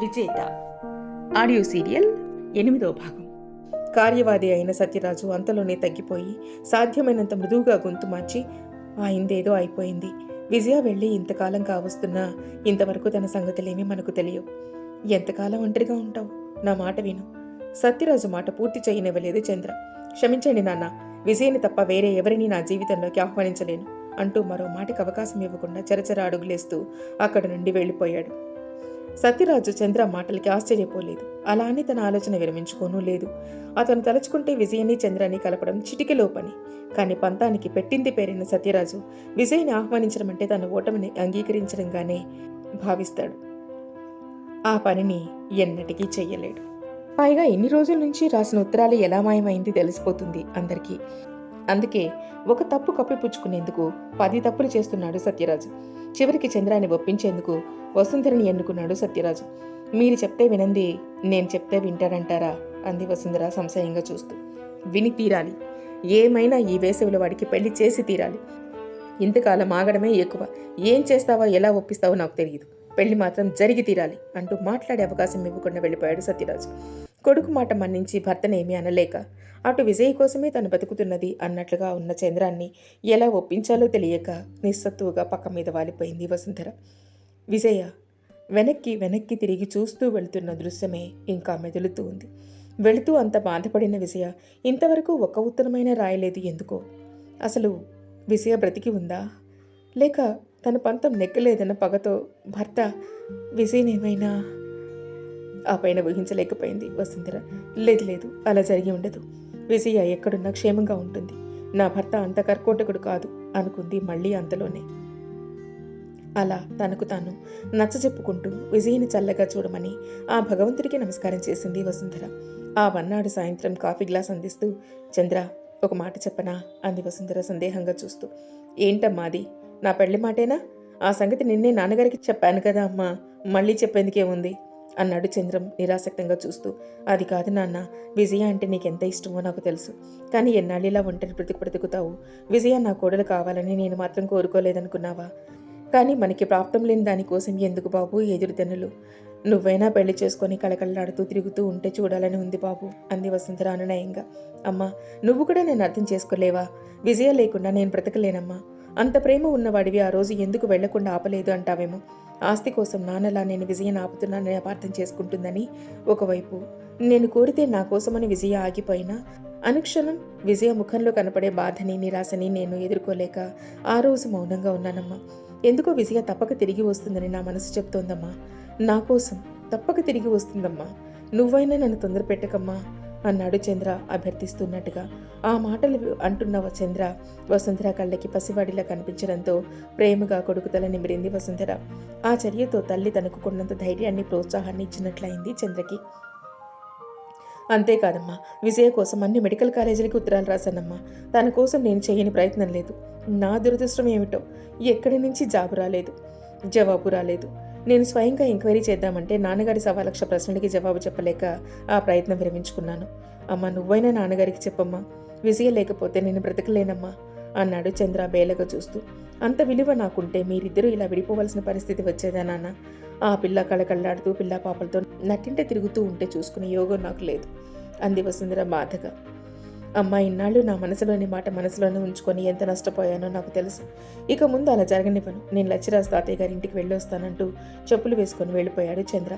విజేత. Audio serial ఎనిమిదో భాగం. కార్యవాది అయిన సత్యరాజు అంతలోనే తగ్గిపోయి సాధ్యమైనంత మృదువుగా గొంతు మార్చి ఆయిందేదో అయిపోయింది. విజయ వెళ్ళి ఇంతకాలం కావస్తున్నా ఇంతవరకు తన సంగతులేమీ మనకు తెలియవు. ఎంతకాలం ఒంటరిగా ఉంటావు? నా మాట విను సత్యరాజు మాట పూర్తి చేయనివ్వలేదు చంద్ర. క్షమించండి నాన్న విజయని తప్ప వేరే ఎవరిని నా జీవితంలోకి ఆహ్వానించలేను అంటూ మరో మాటకి అవకాశం ఇవ్వకుండా చరచర అడుగులేస్తూ అక్కడి నుండి వెళ్ళిపోయాడు. సత్యరాజు చంద్ర మాటలకి ఆశ్చర్యపోలేదు. అలా అని తన ఆలోచన విరమించుకోనూ లేదు. అతను తలుచుకుంటే విజయని చంద్రని కలపడం చిటికెలో పని. కానీ పంతానికి పెట్టింది పేరైన సత్యరాజు విజయ్ని ఆహ్వానించడమంటే తన ఓటమిని అంగీకరించడంగానే భావిస్తాడు. ఆ పనిని ఎన్నటికీ చెయ్యలేడు. పైగా ఎన్ని రోజుల నుంచి రాసిన ఉత్తరాలు ఎలా మాయమైంది తెలిసిపోతుంది అందరికీ. అందుకే ఒక తప్పు కప్పిపుచ్చుకునేందుకు పది తప్పులు చేస్తున్నాడు సత్యరాజు. చివరికి చంద్రాన్ని ఒప్పించేందుకు వసుంధరని ఎన్నుకున్నాడు సత్యరాజు. మీరు చెప్తే వినంది నేను చెప్తే వింటారంటారా? అంది వసుంధర సంశయంగా చూస్తూ. విని తీరాలి. ఏమైనా ఈ వేసవిలో వాడికి పెళ్ళి చేసి తీరాలి. ఇంతకాలం ఆగడమే ఎక్కువ. ఏం చేస్తావో ఎలా ఒప్పిస్తావో నాకు తెలియదు పెళ్ళి మాత్రం జరిగి తీరాలి అంటూ మాట్లాడే అవకాశం ఇవ్వకుండా వెళ్ళిపోయాడు సత్యరాజు. కొడుకు మాట మన్నించి భర్తనేమీ అనలేక అటు విజయ్ కోసమే తను బతుకుతున్నది అన్నట్లుగా ఉన్న చంద్రాన్ని ఎలా ఒప్పించాలో తెలియక నిస్సత్తువుగా పక్క మీద వాలిపోయింది వసుంధర. విజయ వెనక్కి వెనక్కి తిరిగి చూస్తూ వెళుతున్న దృశ్యమే ఇంకా మెదులుతూ ఉంది. వెళుతూ అంత బాధపడిన విజయ ఇంతవరకు ఒక్క ఉత్తరమైన రాయలేదు ఎందుకో? అసలు విజయ బ్రతికి ఉందా? లేక తన పంతం నెక్కలేదన్న పగతో భర్త విజయనేమైనా ఆ పైన ఊహించలేకపోయింది వసుంధర. లేదు లేదు అలా జరిగి ఉండదు. విజయ ఎక్కడున్నా క్షేమంగా ఉంటుంది. నా భర్త అంత కర్కోటకుడు కాదు అనుకుంది మళ్ళీ అంతలోనే. అలా తనకు తాను నచ్చ చెప్పుకుంటూ విజయని చల్లగా చూడమని ఆ భగవంతుడికి నమస్కారం చేసింది వసుంధర. ఆ వన్నాడు సాయంత్రం కాఫీ గ్లాస్ అందిస్తూ చంద్ర ఒక మాట చెప్పనా? అంది వసుంధర సందేహంగా చూస్తూ. ఏంటమ్మా అది? నా పెళ్ళి మాటేనా? ఆ సంగతి నిన్నే నాన్నగారికి చెప్పాను కదా అమ్మా. మళ్ళీ చెప్పేందుకే ఉంది అన్నాడు చంద్రం నిరాసక్తంగా చూస్తూ. అది కాదు నాన్న విజయ అంటే నీకెంత ఇష్టమో నాకు తెలుసు. కానీ ఎన్నాళ్ళు ఇలా ఒంటరి బ్రతికి బ్రతుకుతావు? విజయ నా కోడలు కావాలని నేను మాత్రం కోరుకోలేదనుకున్నావా? కానీ మనకి ప్రాప్తం లేని దానికోసం ఎందుకు బాబు ఎదురుదన్నులు? నువ్వైనా పెళ్ళి చేసుకొని కళకళలాడుతూ తిరుగుతూ ఉంటే చూడాలని ఉంది బాబు అంది వసుంధర అనునయంగా అమ్మా నువ్వు కూడా నేను అర్థం చేసుకోలేవా? విజయ లేకుండా నేను బ్రతకలేనమ్మా. అంత ప్రేమ ఉన్నవాడివి ఆ రోజు ఎందుకు వెళ్ళకుండా ఆపలేదు అంటావేమో? ఆస్తి కోసం నాన్నలా నేను విజయను ఆపుతున్నానని అపార్థం చేసుకుంటుందని ఒకవైపు నేను కోరితే నా కోసమని విజయ ఆగిపోయినా అనుక్షణం విజయ ముఖంలో కనపడే బాధని నిరాశని నేను ఎదుర్కోలేక ఆ రోజు మౌనంగా ఉన్నానమ్మా. ఎందుకో విజయ తప్పక తిరిగి వస్తుందని నా మనసు చెప్తోందమ్మా. నా కోసం తప్పక తిరిగి వస్తుందమ్మా. నువ్వైనా నన్ను తొందర పెట్టకమ్మా అన్నాడు చంద్ర అభ్యర్థిస్తున్నట్టుగా. ఆ మాటలు అంటున్న చంద్ర వసుంధర కళ్ళకి పసివాడిలా కనిపించడంతో ప్రేమగా కొడుకుతల నిమిరింది వసుంధర. ఆ చర్యతో తల్లి తనకు కొన్నంత ధైర్యాన్ని ప్రోత్సాహాన్ని ఇచ్చినట్లయింది చంద్రకి. అంతేకాదమ్మా విజయ కోసం అన్ని మెడికల్ కాలేజీలకి ఉత్తరాలు రాశానమ్మా. తన కోసం నేను చేయని ప్రయత్నం లేదు. నా దురదృష్టం ఏమిటో? ఎక్కడి నుంచి జాబు రాలేదు? జవాబు రాలేదు. నేను స్వయంగా ఎంక్వైరీ చేద్దామంటే నాన్నగారి సవా లక్ష ప్రశ్నలకి జవాబు చెప్పలేక ఆ ప్రయత్నం విరమించుకున్నాను. అమ్మ నువ్వైనా నాన్నగారికి చెప్పమ్మా. విజయ లేకపోతే నేను బ్రతకలేనమ్మా అన్నాడు చంద్ర బేలగా చూస్తూ. అంత విలువ నాకుంటే మీరిద్దరూ ఇలా విడిపోవలసిన పరిస్థితి వచ్చేదా నాన్న? ఆ పిల్ల కళకళ్ళాడుతూ పిల్ల పాపలతో నట్టింటే తిరుగుతూ ఉంటే చూసుకునే యోగం నాకు లేదు. అంది వసుంధర బాధగా. అమ్మా ఇన్నాళ్ళు నా మనసులోని మాట మనసులోనే ఉంచుకొని ఎంత నష్టపోయానో నాకు తెలుసు. ఇక ముందు అలా జరగనివ్వను. నేను లచ్చిరాజ్ తాతయ్య గారి ఇంటికి వెళ్ళొస్తానంటూ చెప్పులు వేసుకొని వెళ్ళిపోయాడు చంద్ర.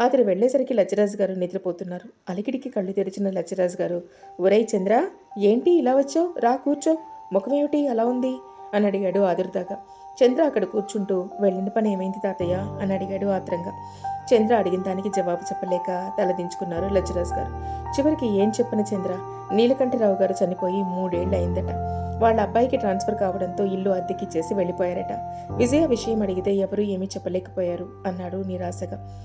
అతను వెళ్ళేసరికి లచ్చిరాజు గారు నిద్రపోతున్నారు. అలికిడికి కళ్ళు తెరిచిన లచ్చిరాజు గారు ఒరై చంద్ర ఏంటి ఇలా వచ్చావు? రా కూర్చో. ముఖమేమిటి అలా ఉంది? అని అడిగాడు ఆదురుదాగా. చంద్ర అక్కడ కూర్చుంటూ వెళ్ళిన పని ఏమైంది తాతయ్య? అని అడిగాడు ఆత్రంగా. చంద్ర అడిగిన దానికి జవాబు చెప్పలేక తలదించుకున్నారు లచ్చిరాజు గారు. చివరికి ఏం చెప్పిన చంద్ర? నీలకంఠరావు గారు చనిపోయి మూడేళ్ళు అయిందట. వాళ్ళ అబ్బాయికి ట్రాన్స్ఫర్ కావడంతో ఇల్లు అద్దెకిచ్చేసి వెళ్ళిపోయారట. విజయ విషయం అడిగితే ఎవరూ ఏమీ చెప్పలేకపోయారు అన్నాడు నిరాశగా.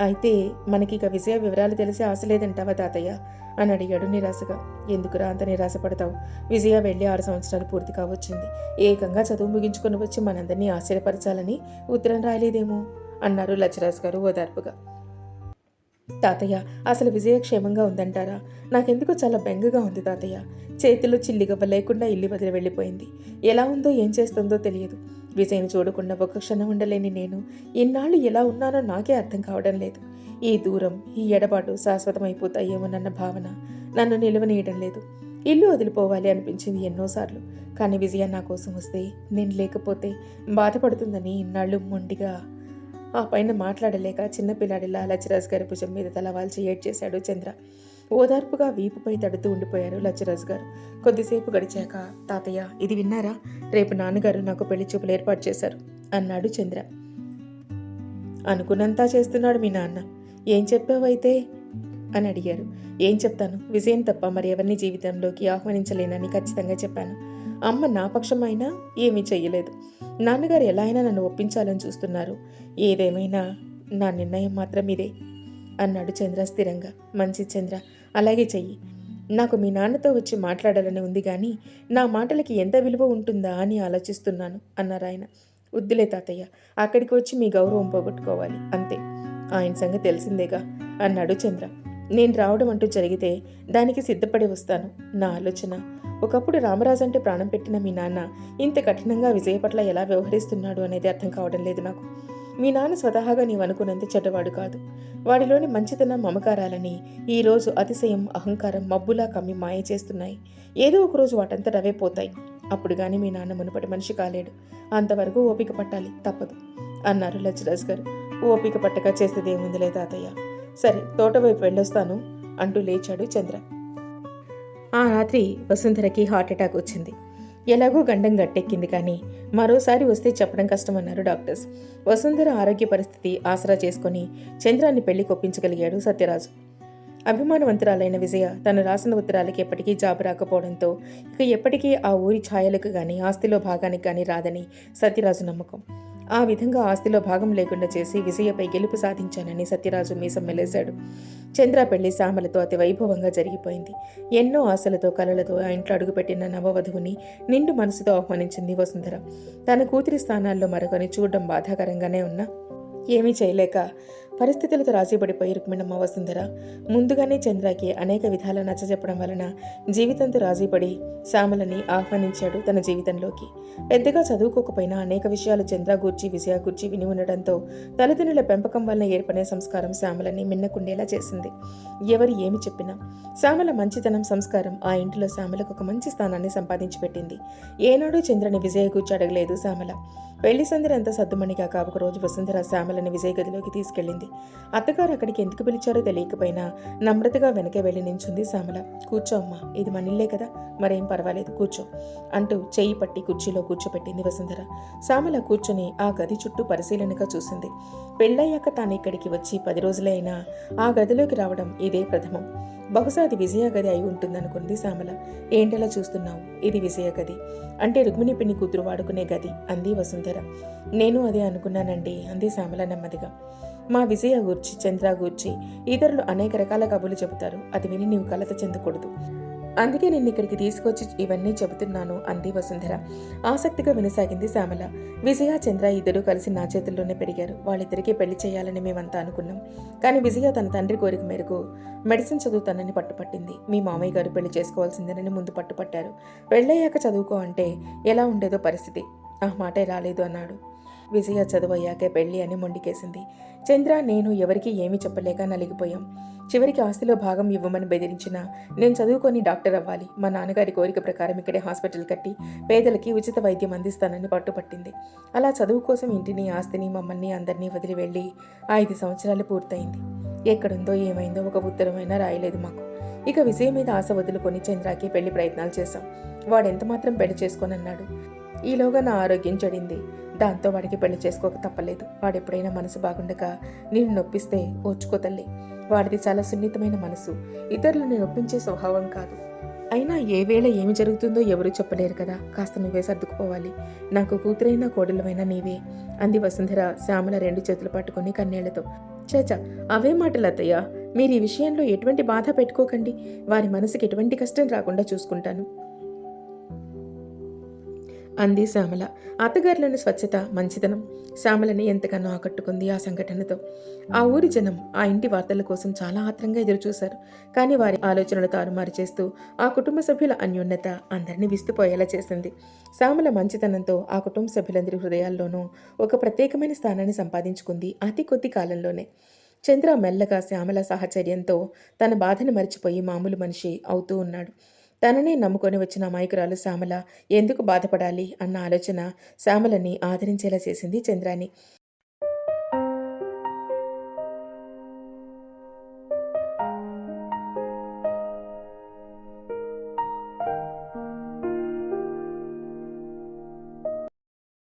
అయితే మనకి ఇక విజయ వివరాలు తెలిసే ఆశ లేదంటావా తాతయ్య? అని అడిగాడు నిరాశగా. ఎందుకురా అంత నిరాశపడతావు? విజయ వెళ్ళి ఆరు సంవత్సరాలు పూర్తి కావచ్చింది. ఏకంగా చదువు ముగించుకొని వచ్చి మనందరినీ ఆశ్చర్యపరచాలని ఉత్తరం రాయలేదేమో? అన్నారు లచ్చరాజు గారు ఓదార్పుగా. తాతయ్య అసలు విజయ క్షేమంగా ఉందంటారా? నాకెందుకు చాలా బెంగగా ఉంది తాతయ్య. చేతిలో చిల్లిగవ్వ లేకుండా ఇల్లు వదిలి వెళ్ళిపోయింది. ఎలా ఉందో ఏం చేస్తుందో తెలియదు. విజయ్ని చూడకుండా ఒక క్షణం ఉండలేని నేను ఇన్నాళ్ళు ఎలా ఉన్నానో నాకే అర్థం కావడం లేదు. ఈ దూరం ఈ ఎడబాటు శాశ్వతమైపోతాయేమోనన్న భావన నన్ను నిలవనీయడం లేదు. ఇల్లు వదిలిపోవాలి అనిపించింది ఎన్నోసార్లు. కానీ విజయ నా కోసం వస్తే నేను లేకపోతే బాధపడుతుందని ఇన్నాళ్ళు మొండిగా ఆ పైన మాట్లాడలేక చిన్నపిల్లాడిలా లచ్చరాజు గారి భుజం మీద తలవాల్చి ఏడ్చేశాడు చంద్ర. ఓదార్పుగా వీపుపై తడుతూ ఉండిపోయారు లచ్చరాజు గారు. కొద్దిసేపు గడిచాక తాతయ్య ఇది విన్నారా? రేపు నాన్నగారు నాకు పెళ్ళి చూపులు ఏర్పాటు చేశారు అన్నాడు చంద్ర. అనుకున్నంతా చేస్తున్నాడు మీ నాన్న. ఏం చెప్పావైతే? అని అడిగారు. ఏం చెప్తాను? విజయం తప్ప మరి ఎవరిని జీవితంలోకి ఆహ్వానించలేనని ఖచ్చితంగా చెప్పాను. అమ్మ నా పక్షమైనా ఏమీ చెయ్యలేదు. నాన్నగారు ఎలా అయినా నన్ను ఒప్పించాలని చూస్తున్నారు. ఏదేమైనా నా నిర్ణయం మాత్రం ఇదే అన్నాడు చంద్ర స్థిరంగా. మంచి చంద్ర అలాగే చెయ్యి. నాకు మీ నాన్నతో వచ్చి మాట్లాడాలని ఉంది కానీ నా మాటలకి ఎంత విలువ ఉంటుందా అని ఆలోచిస్తున్నాను అన్నారు ఆయన. వద్దులే తాతయ్య అక్కడికి వచ్చి మీ గౌరవం పోగొట్టుకోవాలి అంతే. ఆయన సంగతి తెలిసిందేగా అన్నాడు చంద్ర. నేను రావడం అంటూ జరిగితే దానికి సిద్ధపడి వస్తాను. నా ఆలోచన ఒకప్పుడు రామరాజు అంటే ప్రాణం పెట్టిన మీ నాన్న ఇంత కఠినంగా విజయ పట్ల ఎలా వ్యవహరిస్తున్నాడు అనేది అర్థం కావడం లేదు నాకు. మీ నాన్న స్వతహాగా నీవు అనుకున్నంత చెడ్డవాడు కాదు. వాడిలోని మంచితనం మమకారాలని ఈరోజు అతిశయం అహంకారం మబ్బులా కమ్మి మాయ చేస్తున్నాయి. ఏదో ఒక రోజు వాటంతా రవే పోతాయి. అప్పుడు కానీ మీ నాన్న మునుపటి మనిషి కాలేడు. అంతవరకు ఓపిక పట్టాలి తప్పదు అన్నారు లచ్చరాజు గారు. ఓపిక పట్టక చేసేది ఏముందిలే తాతయ్య. సరే తోట వైపు వెళ్ళొస్తాను అంటూ లేచాడు చంద్ర. ఆ రాత్రి వసుంధరకి హార్ట్ అటాక్ వచ్చింది. ఎలాగో గండం గట్టెక్కింది కానీ మరోసారి వస్తే చెప్పడం కష్టమన్నారు డాక్టర్స్. వసుంధర ఆరోగ్య పరిస్థితి ఆసరా చేసుకొని చంద్రాన్ని పెళ్ళి కొప్పించగలిగాడు సత్యరాజు. అభిమానవంతురాలైన విజయ తను రాసిన ఉత్తరాలకి ఎప్పటికీ జాబు రాకపోవడంతో ఇక ఎప్పటికీ ఆ ఊరి ఛాయలకు గాని ఆస్తిలో భాగానికి కానీ రాదని సత్యరాజు నమ్మకం. ఆ విధంగా ఆస్తిలో భాగం లేకుండా చేసి విజయపై గెలుపు సాధించానని సత్యరాజు మీసం మెలేశాడు చంద్ర పెళ్ళి శ్యామలతో అతి వైభవంగా జరిగిపోయింది. ఎన్నో ఆశలతో కలలతో ఆ ఇంట్లో అడుగుపెట్టిన నవవధువుని నిండు మనసుతో ఆహ్వానించింది వసుంధర. తన కూతురి స్థానాల్లో మరొకని చూడడం బాధాకరంగానే ఉన్నా. ఏమీ చేయలేక పరిస్థితులతో రాజీపడిపోయి రుక్మిణమ్మ వసుంధర ముందుగానే చంద్రకి అనేక విధాల నచ్చజెప్పడం వలన జీవితంతో రాజీపడి శ్యామలని ఆహ్వానించాడు తన జీవితంలోకి. పెద్దగా చదువుకోకపోయినా అనేక విషయాలు చంద్ర గూర్చి విజయ గూర్చి విని ఉండడంతో తల్లిదండ్రుల పెంపకం వలన ఏర్పడే సంస్కారం శ్యామలని మిన్నకుండేలా చేసింది. ఎవరు ఏమి చెప్పినా శ్యామల మంచితనం సంస్కారం ఆ ఇంటిలో శ్యామలకు ఒక మంచి స్థానాన్ని సంపాదించి పెట్టింది. ఏనాడు చంద్రని విజయ గూర్చి అడగలేదు శ్యామల. పెళ్ళి సందడి అంతా సద్దుమణిగా ఒక రోజు వసుంధర శ్యామలని విజయ గదిలోకి తీసుకెళ్ళింది. అత్తగారు అక్కడికి ఎందుకు పిలిచారో తెలియకపోయినా నమ్రతగా వెనకే వెళ్ళి నించుంది శ్యామల. కూర్చో అమ్మా ఇది మనిల్లే కదా మరేం పర్వాలేదు కూర్చో అంటూ చెయ్యి పట్టి కుర్చీలో కూర్చోపెట్టింది వసుంధర. శ్యామల కూర్చొని ఆ గది చుట్టూ పరిశీలనగా చూసింది. పెళ్ళయ్యాక తాను ఇక్కడికి వచ్చి పది రోజులే అయినా ఆ గదిలోకి రావడం ఇదే ప్రథమం. బహుశా అది విజయ గది అయి ఉంటుందనుకుంది శ్యామల. ఏంటలా చూస్తున్నావు? ఇది విజయ గది. అంటే రుక్మిణి పిన్ని కూతురు వాడుకునే గది అంది వసుంధర. నేను అదే అనుకున్నానండి అంది శ్యామల నెమ్మదిగా. మా విజయ గూర్చి చంద్ర గూర్చి ఇతరులు అనేక రకాల కబుర్లు చెబుతారు. అది విని నీవు కలత చెందకూడదు. అందుకే నిన్ను ఇక్కడికి తీసుకొచ్చి ఇవన్నీ చెబుతున్నాను అంది వసుంధర. ఆసక్తిగా వినసాగింది శ్యామల. విజయ చంద్ర ఇద్దరూ కలిసి నా చేతుల్లోనే పెరిగారు. వాళ్ళిద్దరికీ పెళ్ళి చేయాలని మేమంతా అనుకున్నాం. కానీ విజయ తన తండ్రి కోరిక మేరకు మెడిసిన్ చదువుతానని పట్టుపట్టింది. మీ మామయ్య గారు పెళ్ళి చేసుకోవాల్సిందేనని ముందు పట్టుపట్టారు. పెళ్ళయ్యాక చదువుకో అంటే ఎలా ఉండేదో పరిస్థితి. ఆ మాటే రాలేదు అన్నాడు. విజయ చదువయ్యాకే పెళ్ళి అని మొండికేసింది. చంద్ర నేను ఎవరికీ ఏమీ చెప్పలేక నలిగిపోయాం. చివరికి ఆస్తిలో భాగం ఇవ్వమని బెదిరించిన నేను చదువుకొని డాక్టర్ అవ్వాలి. మా నాన్నగారి కోరిక ప్రకారం ఇక్కడే హాస్పిటల్ కట్టి పేదలకి ఉచిత వైద్యం అందిస్తానని పట్టుపట్టింది. అలా చదువు కోసం ఇంటిని ఆస్తిని మమ్మల్ని అందరినీ వదిలి వెళ్ళి ఐదు సంవత్సరాలు పూర్తయింది. ఎక్కడుందో ఏమైందో ఒక ఉత్తరమైనా రాయలేదు మాకు. ఇక విజయ్ మీద ఆశ వదులుకొని చంద్రకి పెళ్ళి ప్రయత్నాలు చేశాం. వాడెంత మాత్రం పెళ్ళి చేసుకోనన్నాడు. ఈలోగా నా ఆరోగ్యం చెడింది. దాంతో వాడికి పెళ్ళి చేసుకోక తప్పలేదు. వాడెప్పుడైనా మనసు బాగుండక నేను నొప్పిస్తే ఓర్చుకో తల్లి. వాడిది చాలా సున్నితమైన మనసు. ఇతరులను నొప్పించే స్వభావం కాదు. అయినా ఏ వేళ ఏమి జరుగుతుందో ఎవరూ చెప్పలేరు కదా. కాస్త నువ్వే సర్దుకుపోవాలి. నాకు కూతురైనా కోడలమైనా నీవే. అంది వసుంధర శ్యామల రెండు చేతులు పట్టుకుని కన్నేళ్ళతో. చేచా అవే మాటలు అత్తయ్య. మీరు ఈ విషయంలో ఎటువంటి బాధ పెట్టుకోకండి. వారి మనసుకి ఎటువంటి కష్టం రాకుండా చూసుకుంటాను. అంది శ్యామల. అత్తగారులోని స్వచ్ఛత మంచితనం శ్యామలని ఎంతగానో ఆకట్టుకుంది ఆ సంఘటనతో. ఆ ఊరి జనం ఆ ఇంటి వార్తల కోసం చాలా ఆత్రంగా ఎదురుచూశారు. కానీ వారి ఆలోచనలు తారుమారు చేస్తూ ఆ కుటుంబ సభ్యుల అన్యోన్యత అందరినీ విస్తుపోయేలా చేసింది. శ్యామల మంచితనంతో ఆ కుటుంబ సభ్యులందరి హృదయాల్లోనూ ఒక ప్రత్యేకమైన స్థానాన్ని సంపాదించుకుంది అతి కొద్ది కాలంలోనే. చంద్ర మెల్లగా శ్యామల సాహచర్యంతో తన బాధను మరిచిపోయి మామూలు మనిషి అవుతూ ఉన్నాడు. తననే నమ్ముకొని వచ్చిన మైకురాలు శ్యామల ఎందుకు బాధపడాలి? అన్న ఆలోచన శ్యామలని ఆదరించేలా చేసింది చంద్రాని.